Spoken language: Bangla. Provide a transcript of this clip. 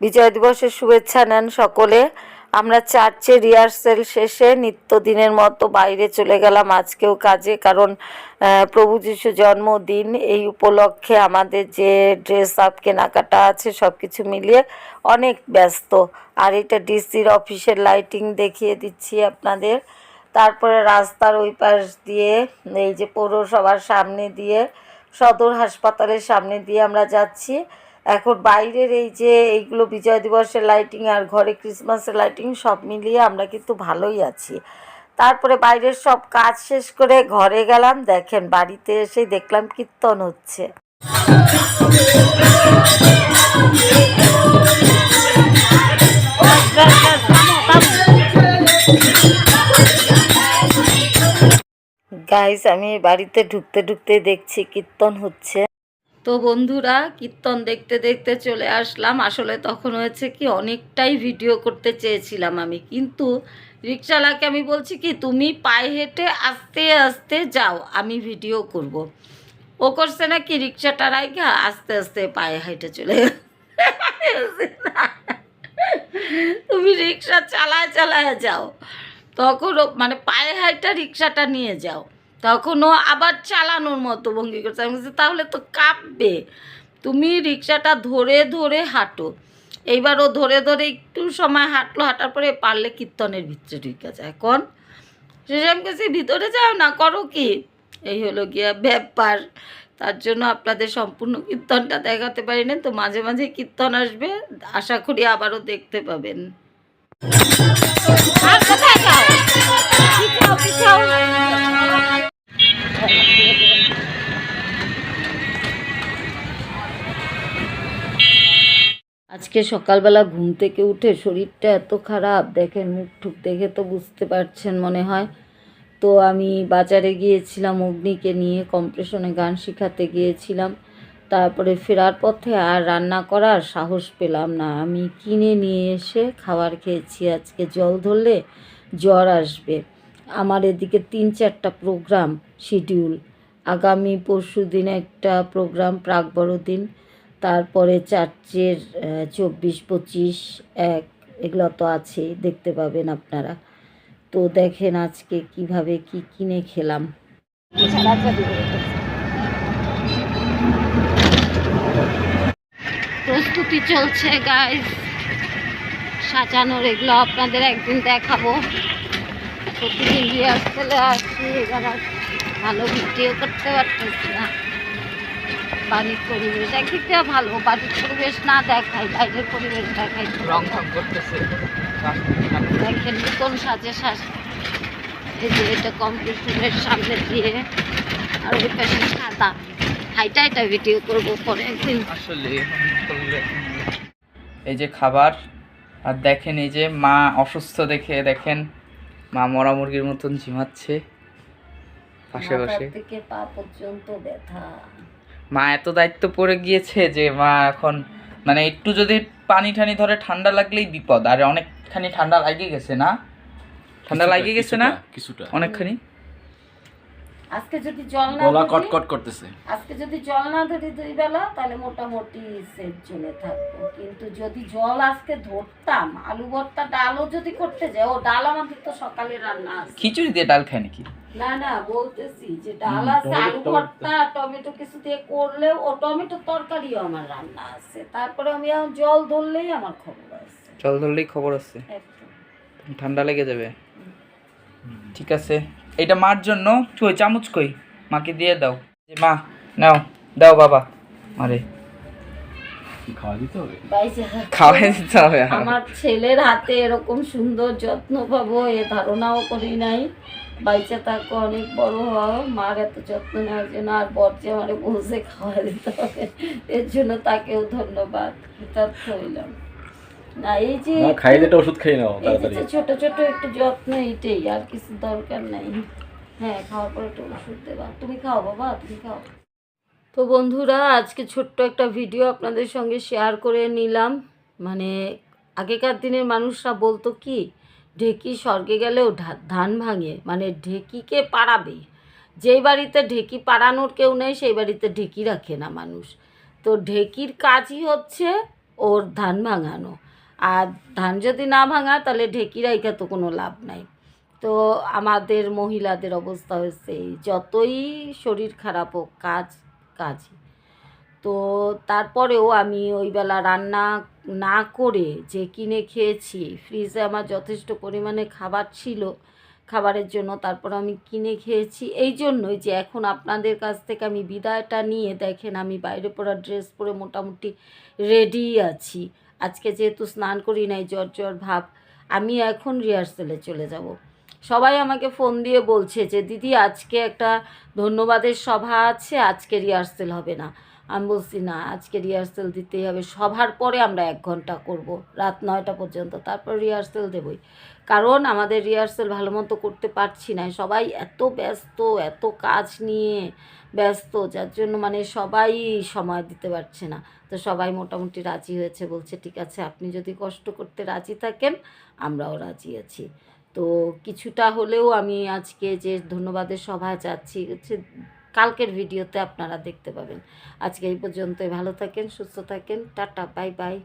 বিজয় দিবসের শুভেচ্ছা নেন সকলে। আমরা চার্চে রিহার্সেল শেষে নিত্যদিনের মতো বাইরে চলে গেলাম আজকেও কাজে, কারণ প্রভু যিশু জন্মদিন। এই উপলক্ষে আমাদের যে ড্রেস আপ, কেনাকাটা আছে সব কিছু মিলিয়ে অনেক ব্যস্ত। আর এটা ডিসির অফিসের লাইটিং দেখিয়ে দিচ্ছি আপনাদের। তারপরে রাস্তার ওই পাশ দিয়ে, এই যে পৌরসভার সামনে দিয়ে, সদর হাসপাতালের সামনে দিয়ে আমরা যাচ্ছি। এখন বাইরের এই যে এইগুলো বিজয় দিবসের লাইটিং আর ঘরে ক্রিসমাসের লাইটিং সব মিলিয়ে আমরা কিন্তু ভালোই আছি। তারপরে বাইরের সব কাজ শেষ করে ঘরে গেলাম, দেখেন বাড়িতে এসে দেখলাম কীর্তন হচ্ছে। গাইস আমি বাড়িতে ঢুকতে ঢুকতে দেখছি কীর্তন হচ্ছে। তো বন্ধুরা, কীর্তন দেখতে দেখতে চলে আসলাম আসলে তখন হয়েছে কি, অনেকটাই ভিডিও করতে চেয়েছিলাম আমি কিন্তু রিক্সাওয়ালাকে আমি বলছি কি, তুমি পায়ে হেঁটে আস্তে আস্তে যাও, আমি ভিডিও করব। ও করছে নাকি রিক্সাটা রাইখা, আস্তে আস্তে পায়ে হেঁটে চলে। তুমি রিক্সা চালায় চালায় যাও তখন মানে পায়ে হাইটা রিক্সাটা নিয়ে যাও তখন ও আবার চালানোর মতো ভঙ্গি করছে। আমি বলছি, তাহলে তো কাঁপবে। তুমি রিক্সাটা ধরে ধরে হাঁটো। এইবার ও ধরে ধরে একটু সময় হাঁটলো হাঁটার পরে পারলে কীর্তনের ভিতরে ঢুকে যায়। শেষে আমি কাছে ভিতরে যাও না করো কি? এই হলো গিয়া ব্যাপার। তার জন্য আপনাদের সম্পূর্ণ কীর্তনটা দেখাতে পারি না তো মাঝে মাঝে কীর্তন আসবে। আশা করি আবারও দেখতে পাবেন। কোথায় যাও? আজকে সকালবেলা ঘুম থেকে উঠে শরীরটা এত খারাপ, দেখেন মুখ টুক দেখে তো বুঝতে পারছেন মনে হয়। তো আমি বাজারে গিয়েছিলাম, অগ্নিকে নিয়ে কম্প্রেশনে গান শেখাতে গিয়েছিলাম। তারপরে ফেরার পথে আর রান্না করার সাহস পেলাম না। আমি কিনে নিয়ে এসে খাবার খেয়েছি, আজকে জল ধরলে জ্বর আসবে। আমার এদিকে তিন চারটা প্রোগ্রাম শিডিউল আগামী পরশু দিন একটা প্রোগ্রাম প্রাক বড়দিন। তারপরে চার্চের চব্বিশ, পঁচিশ, এক, এগুলো তো আছেই দেখতে পাবেন আপনারা। তো দেখেন আজকে কীভাবে কি কিনে খেলাম। প্রস্তুতি চলছে গাইস সাজানোর এগুলো আপনাদের একদিন দেখাবো। প্রতিদিন রিহার্সেলে আসছি এবার ভালো ভিডিও করতে পারতেছি না। বাড়ির পরিবেশ ভালো বাড়ির পরিবেশ না দেখাই বাইরের পরিবেশ দেখাই তো রং ঢং করতেছে। দেখেন নতুন সাজে সাজ। এই যে এটা কম্পিউটারের সামনে দিয়ে আর ওই পাশে সাদা। হাইটা হাইটা ভিডিও করব পরে একদিন। আসলে এই যে খাবার আর দেখেন এই যে মা অসুস্থ দেখে দেখেন মা মরা মুরগির মতন ঝিমাচ্ছে পাশে থেকে পা পর্যন্ত ব্যথা। মা এত দায়িত্ব পড়ে গিয়েছে যে মা এখন মানে একটু যদি পানি ঠানি ধরে ঠান্ডা লাগলেই বিপদ আর অনেকখানি ঠান্ডা লাগিয়ে গেছে না? ঠান্ডা লাগিয়ে গেছে না? কিছুটা। অনেকখানি? আজকে যদি জল না গলা কটকট করতেছে। আজকে যদি জল না ধরি দুই বেলা তাহলে মোটামুটি সেফ জোনে থাকব। কিন্তু যদি জল আজকে ধরতাম আলু ভর্তা ডালও যদি করতে যাই ও ডাল আমাদের তো সকালে রান্না আছে। খিচুড়ি দিয়ে ডাল খায় নাকি? না না বলতেছি যে ডাল আছে টমেটো- আলু ভর্তা টমেটো কিছু দিয়ে করলে ও টমেটো তরকারিও আমার রান্না আছে। তারপরে আমি এখন জল ধরলেই আমার খবর আছে। জল ধরলেই খবর আছে। একদম। ঠান্ডা লেগে যাবে। ঠিক আছে। এটা মার জন্য। কই চামচ কই? মাকে দিয়ে দাও। যে মা নাও দাও বাবা। আরে। খাওয়াই দিতে হবে? আমার ছেলের হাতে এরকম সুন্দর যত্ন পাবো এ ধারণাও করি নাই। বাইচা তাকে অনেক বড় হওয়া মার এত যত্ন নেওয়ার জন্য আর বর্জে আমার বসে খাওয়া দিতে হবে এর জন্য তাকেও ধন্যবাদ। কৃতার্থ হইলাম না এই যে না দিতে ওষুধ খেয়ে নাও তাড়াতাড়ি। ছোট ছোট একটু যত্ন এইটাই আর কিছু দরকার নাই। হ্যাঁ খাওয়ার পর একটু ওষুধ দেবা। তুমি খাও বাবা তুমি খাও। তো বন্ধুরা আজকে ছোট্ট একটা ভিডিও আপনাদের সঙ্গে শেয়ার করে নিলাম। মানে আগেকার দিনের মানুষরা বলতো কি ঢেকি স্বর্গে গেলেও ধান ভাঙে। মানে ঢেকিকে পাড়াবে। যেই বাড়িতে ঢেকি পাড়ানোর কেউ নেই সেই বাড়িতে ঢেকি রাখে না মানুষ। তো ঢেকির কাজই হচ্ছে ওর ধান ভাঙানো। আর ধান যদি না ভাঙা, তাহলে ঢেকি রাইখা তো কোনো লাভ নাই। তো আমাদের মহিলাদের অবস্থা হয়েছে যতই শরীর খারাপ হোক, কাজ কাজই। তো তারপরেও আমি ওই বেলা রান্না না করে যে কিনে খেয়েছি, ফ্রিজে আমার যথেষ্ট পরিমাণে খাবার ছিল, খাবারের জন্য তারপর আমি কিনে খেয়েছি। এই জন্যই যে এখন আপনাদের কাছ থেকে আমি বিদায়টা নিয়ে দেখেন, আমি বাইরে পরা ড্রেস পরে মোটামুটি রেডি আছি। আজকে যেহেতু স্নান করি নাই, জ্বর জ্বর ভাব, আমি এখন রিহার্সেলে চলে যাব। সবাই আমাকে ফোন দিয়ে বলছে যে, দিদি, আজকে একটা ধন্যবাদের সভা আছে, আজকে রিহার্সেল হবে না। আমি বলছি, না, আজকে রিহার্সেল দিতেই হবে। সভার পরে আমরা এক ঘণ্টা করব। রাত নয়টা পর্যন্ত। তারপর রিহার্সেল দেবই। কারণ আমাদের রিহার্সেল ভালো মতো করতে পারছি না। সবাই এত ব্যস্ত, এত কাজ নিয়ে ব্যস্ত, যার জন্য মানে সবাই সময় দিতে পারছে না। তো সবাই মোটামুটি রাজি হয়েছে। বলছে, ঠিক আছে, আপনি যদি কষ্ট করতে রাজি থাকেন, আমরাও রাজি আছি। তো কিছুটা হলেও আমি আজকে যে ধন্যবাদের সভায় যাচ্ছি কালকের ভিডিওতে আপনারা দেখতে পাবেন। আজকে এই পর্যন্তই। ভালো থাকেন, সুস্থ থাকেন। Tata, bye bye.